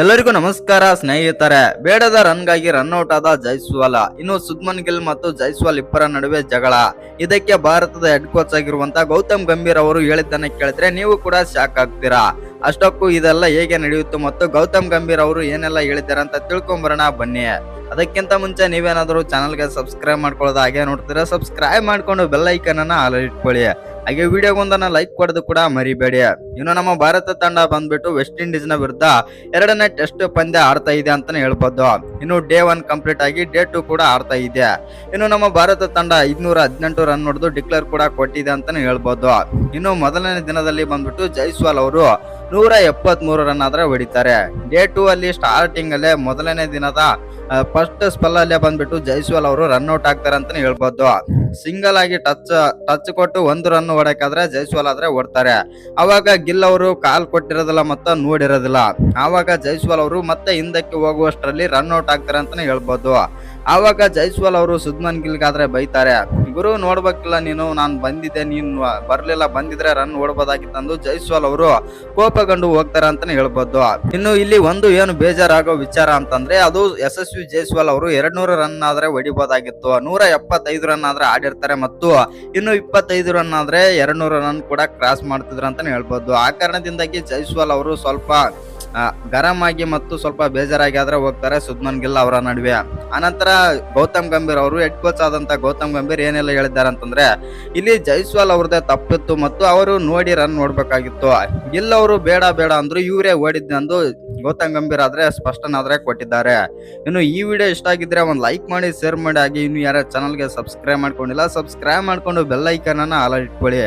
ಎಲ್ಲರಿಗೂ ನಮಸ್ಕಾರ, ಸ್ನೇಹಿತರೆ. ಬೇಡದ ರನ್ಗಾಗಿ ರನ್ಔಟ್ ಆದ ಜೈಸ್ವಾಲ್. ಇನ್ನು ಸುದ್ಮನ್ ಗಿಲ್ ಮತ್ತು ಜೈಸ್ವಾಲ್ ಇಬ್ಬರ ನಡುವೆ ಜಗಳ. ಇದಕ್ಕೆ ಭಾರತದ ಹೆಡ್ ಕೋಚ್ ಆಗಿರುವಂತಹ ಗೌತಮ್ ಗಂಭೀರ್ ಅವರು ಹೇಳಿದ್ದನ್ನ ಕೇಳಿದ್ರೆ ನೀವು ಕೂಡ ಶಾಕ್ ಆಗ್ತೀರಾ. ಅಷ್ಟಕ್ಕೂ ಇದೆಲ್ಲ ಹೇಗೆ ನಡೆಯುತ್ತೋ ಮತ್ತು ಗೌತಮ್ ಗಂಭೀರ್ ಅವರು ಏನೆಲ್ಲ ಹೇಳಿದ್ದಾರೆ ಅಂತ ತಿಳ್ಕೊಂಬರೋಣ, ಬನ್ನಿ. ಅದಕ್ಕಿಂತ ಮುಂಚೆ ನೀವೇನಾದರೂ ಚಾನಲ್ಗೆ ಸಬ್ಸ್ಕ್ರೈಬ್ ಮಾಡ್ಕೊಳ್ಳೋದು ಹಾಗೆ ನೋಡ್ತೀರಾ ಸಬ್ಸ್ಕ್ರೈಬ್ ಮಾಡ್ಕೊಂಡು ಬೆಲ್ ಐಕನ್ ಅನ್ನ ಆಲ್ ಇಟ್ಕೊಳ್ಳಿ. ಹಾಗೆ ವಿಡಿಯೋಗೊಂದನ್ನು ಲೈಕ್ ಕೊಡೋದು ಕೂಡ ಮರಿಬೇಡಿ. ಇನ್ನು ನಮ್ಮ ಭಾರತ ತಂಡ ಬಂದ್ಬಿಟ್ಟು ವೆಸ್ಟ್ ಇಂಡೀಸ್ನ ವಿರುದ್ಧ ಎರಡನೇ ಟೆಸ್ಟ್ ಪಂದ್ಯ ಆಡ್ತಾ ಇದೆ ಅಂತಾನೆ ಹೇಳ್ಬೋದು. ಇನ್ನು ಡೇ ಒನ್ ಕಂಪ್ಲೀಟ್ ಆಗಿ ಡೇ ಟು ಕೂಡ ಆಡ್ತಾ ಇದೆ. ಇನ್ನು ನಮ್ಮ ಭಾರತ ತಂಡ ಇನ್ನೂರ ಹದಿನೆಂಟು ರನ್ ಹೊಡೆದು ಡಿಕ್ಲೇರ್ ಕೂಡ ಕೊಟ್ಟಿದೆ ಅಂತಾನೆ ಹೇಳ್ಬೋದು. ಇನ್ನು ಮೊದಲನೇ ದಿನದಲ್ಲಿ ಬಂದ್ಬಿಟ್ಟು ಜೈಸ್ವಾಲ್ ಅವರು ನೂರ ಎಪ್ಪತ್ತ್ ಮೂರು ರನ್ ಆದ್ರೆ ಹೊಡಿತಾರೆ. ಡೇ ಟೂ ಅಲ್ಲಿ ಸ್ಟಾರ್ಟಿಂಗ್ ಅಲ್ಲೇ ಮೊದಲನೇ ದಿನದ ಫಸ್ಟ್ ಸ್ಪೆಲ್ ಅಲ್ಲೇ ಬಂದ್ಬಿಟ್ಟು ಜೈಸ್ವಾಲ್ ಅವರು ರನ್ ಔಟ್ ಆಗ್ತಾರೆ ಅಂತಾನೆ ಹೇಳ್ಬೋದು. ಸಿಂಗಲ್ ಆಗಿ ಟಚ್ ಟಚ್ ಕೊಟ್ಟು ಒಂದು ರನ್ ಹೊಡಕಾದ್ರೆ ಜೈಸ್ವಾಲ್ ಆದ್ರೆ ಓಡ್ತಾರೆ ಅವಾಗ ಗಿಲ್ ಅವರು ಕಾಲ್ ಕೊಟ್ಟಿರೋದಿಲ್ಲ ಮತ್ತೆ ನೋಡಿರೋದಿಲ್ಲ. ಆವಾಗ ಜೈಸ್ವಾಲ್ ಅವರು ಮತ್ತೆ ಹಿಂದಕ್ಕೆ ಹೋಗುವಷ್ಟರಲ್ಲಿ ರನ್ ಔಟ್ ಆಗ್ತಾರೆ ಅಂತಾನೆ ಹೇಳ್ಬೋದು. ಆವಾಗ ಜೈಸ್ವಾಲ್ ಅವರು ಸುದ್ಮನ್ ಗಿಲ್ಗಾದ್ರೆ ಬೈತಾರೆ. ಗುರು ನೋಡ್ಬೇಕಿಲ್ಲ ನೀನು, ನಾನು ಬಂದಿದ್ದೆ, ನೀನು ಬರಲಿಲ್ಲ, ಬಂದಿದ್ರೆ ರನ್ ಓಡ್ಬೋದಾಗಿತ್ತಂದು ಜೈಸ್ವಾಲ್ ಅವರು ಕೋಪಗೊಂಡು ಹೋಗ್ತಾರೆ ಅಂತಾನೆ ಹೇಳ್ಬೋದು. ಇನ್ನು ಇಲ್ಲಿ ಒಂದು ಏನು ಬೇಜಾರಾಗೋ ವಿಚಾರ ಅಂತಂದ್ರೆ, ಅದು ಯಶಸ್ವಿ ಜೈಸ್ವಾಲ್ ಅವರು ಎರಡ್ ನೂರು ರನ್ ಆದ್ರೆ ಹೊಡಿಬೋದಾಗಿತ್ತು. ನೂರ ಎಪ್ಪತ್ತೈದು ರನ್ ಆದ್ರೆ ಆಡಿರ್ತಾರೆ ಮತ್ತು ಇನ್ನು ಇಪ್ಪತ್ತೈದು ರನ್ ಆದ್ರೆ ಎರಡ್ ನೂರು ರನ್ ಕೂಡ ಕ್ರಾಸ್ ಮಾಡ್ತಿದ್ರು ಅಂತಾನೆ ಹೇಳ್ಬೋದು. ಆ ಕಾರಣದಿಂದಾಗಿ ಜೈಸ್ವಾಲ್ ಅವರು ಸ್ವಲ್ಪ ಗರಂ ಆಗಿ ಮತ್ತು ಸ್ವಲ್ಪ ಬೇಜಾರಾಗಿ ಆದ್ರೆ ಹೋಗ್ತಾರೆ ಸುದ್ಮನ್ ಗಿಲ್ ಅವರ ನಡುವೆ. ಆನಂತರ ಗೌತಮ್ ಗಂಭೀರ್ ಅವರು ಹೆಡ್ ಕೋಚ್ ಆದಂತ ಗೌತಮ್ ಗಂಭೀರ್ ಏನೆಲ್ಲ ಹೇಳಿದ್ದಾರೆ ಅಂತಂದ್ರೆ, ಇಲ್ಲಿ ಜೈಸ್ವಾಲ್ ಅವ್ರದ್ದೇ ತಪ್ಪಿತ್ತು ಮತ್ತು ಅವರು ನೋಡಿ ರನ್ ನೋಡ್ಬೇಕಾಗಿತ್ತು. ಗಿಲ್ ಅವರು ಬೇಡ ಬೇಡ ಅಂದ್ರು ಇವರೇ ಓಡಿದ್ದಂದು ಗೌತಮ್ ಗಂಭೀರ್ ಆದ್ರೆ ಸ್ಪಷ್ಟನಾದ್ರೆ ಕೊಟ್ಟಿದ್ದಾರೆ. ಇನ್ನು ಈ ವಿಡಿಯೋ ಇಷ್ಟ ಆಗಿದ್ರೆ ಒಂದು ಲೈಕ್ ಮಾಡಿ, ಶೇರ್ ಮಾಡಿ, ಹಾಗೆ ಇನ್ನು ಯಾರ ಚಾನಲ್ಗೆ ಸಬ್ಸ್ಕ್ರೈಬ್ ಮಾಡ್ಕೊಂಡಿಲ್ಲ ಸಬ್ಸ್ಕ್ರೈಬ್ ಮಾಡ್ಕೊಂಡು ಬೆಲ್ ಐಕನ್ ಅನ್ನ ಇಟ್ಕೊಳ್ಳಿ.